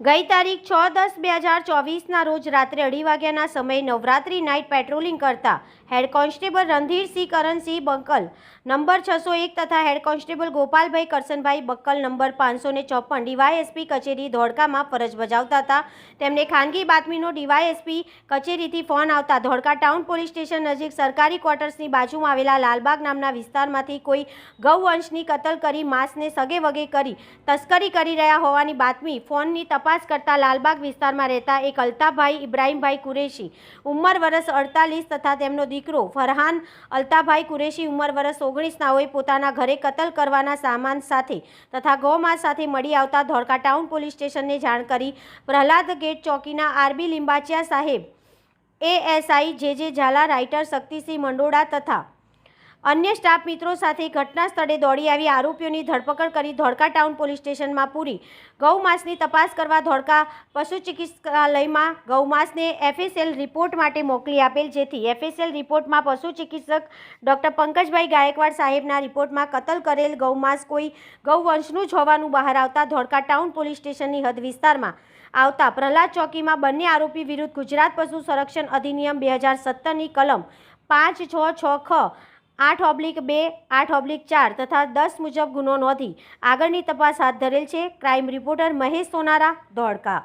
ગઈ તારીખ છ દસ બે હજાર ચોવીસના રોજ રાત્રે અઢી વાગ્યાના સમયે નવરાત્રી નાઇટ પેટ્રોલિંગ કરતા head constable Randhirsinh Karansinh buckle, number છસો એક તથા head constable Gopalbhai Karsanbhai buckle number પાંચસો ને ચોપન ડીવાયએસપી કચેરી ધોળકામાં ફરજ બજાવતા હતા. તેમને ખાનગી બાતમીનો ડીવાયએસપી કચેરીથી ફોન આવતા ધોળકા ટાઉન પોલીસ સ્ટેશન નજીક સરકારી ક્વાર્ટર્સની બાજુમાં આવેલા લાલબાગ નામના વિસ્તારમાંથી કોઈ ગૌવંશની કતલ કરી માંસને સગે વગે કરી તસ્કરી કરી રહ્યા હોવાની બાતમી ફોનની તપાસ કરતા લાલબાગ વિસ્તારમાં રહેતા એક અલ્તાભાઈ ઇબ્રાહીમભાઈ કુરેશી ઉંમર વર્ષ અડતાલીસ તથા તેમનો દીકરો ફરહાન અલ્તાભાઈ કુરેશી ઉંમર વર્ષ ઓગણીસનાઓએ પોતાના ઘરે કતલ કરવાના સામાન સાથે તથા ગૌમાંસ સાથે મળી આવતા ધોળકા ટાઉન પોલીસ સ્ટેશનને જાણ કરી પ્રહલાદ ગેટ ચોકીના આરબી લિંબાચિયા સાહેબ, એએસઆઈ જે જે ઝાલા, રાઇટર, શક્તિસિંહ મંડોડા તથા અન્ય સ્ટાફ મિત્રો સાથે ઘટના સ્થળે દોડી આવી આરોપીઓની ધરપકડ કરી ધોળકા ટાઉન પોલીસ સ્ટેશનમાં પૂરી. ગૌમાંસની તપાસ કરવા ધોળકા પશુ ચિકિત્સાલયમાં ગૌમાંસને એફએસએલ રિપોર્ટ માટે મોકલી આપેલ, જેથી એફએસએલ રિપોર્ટમાં પશુ ચિકિત્સક ડૉક્ટર પંકજભાઈ ગાયકવાડ સાહેબના રિપોર્ટમાં કતલ કરેલ ગૌમાંસ કોઈ ગૌવંશનું જ હોવાનું બહાર આવતા ધોળકા ટાઉન પોલીસ સ્ટેશનની હદ વિસ્તારમાં આવતા પ્રહલાદ ચોકીમાં બંને આરોપી વિરુદ્ધ ગુજરાત પશુ સંરક્ષણ અધિનિયમ બે હજાર સત્તરની કલમ પાંચ છ છ ખ આઠ ઓબ્લિક બે, આઠ ઓબ્લિક ચાર તથા દસ મુજબ ગુનો નોંધી આગળની તપાસ હાથ ધરેલ છે. Crime reporter Mahesh Sonara, Dholka.